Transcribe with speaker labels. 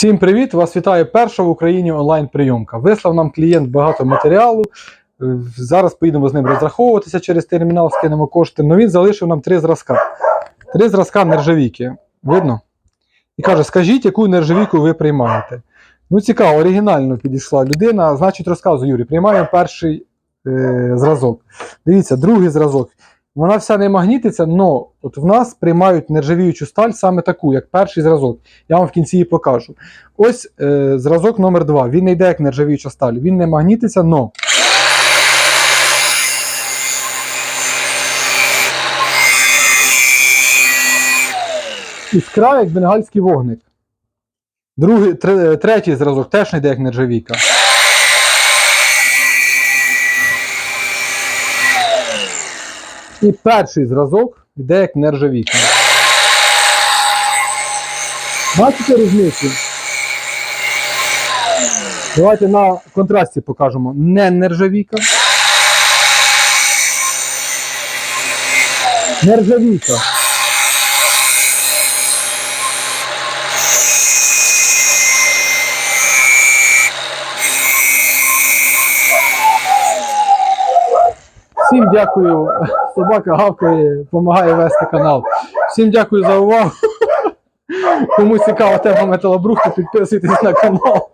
Speaker 1: Всім привіт! Вас вітає перша в Україні онлайн-прийомка. Вислав нам клієнт багато матеріалу. Е, Зараз поїдемо з ним розраховуватися через термінал, скинемо кошти. Ну він залишив нам три зразка. Три зразка нержавійки. Видно? І каже: скажіть, яку нержавійку ви приймаєте. Ну, цікаво, оригінально підійшла людина. Значить, розказую, Юрій, приймаємо перший е, зразок. Дивіться, другий зразок. Вона вся не магнітиться, але от в нас приймають нержавіючу сталь саме таку, як перший зразок. Я вам в кінці її покажу. Ось е, зразок номер 2 Він не йде як нержавіюча сталь. Він не магнітиться, но. Іскра як бенгальський вогник. Другий, третій зразок теж не йде як нержавійка. І перший зразок йде як нержавійка. Бачите різницю? Давайте на контрасті покажемо. Не нержавійка. Нержавійка. Всім дякую. Собака гавкає, допомагає вести канал. Всім дякую за увагу. Кому цікава тема металобрухту, підписуйтесь на канал.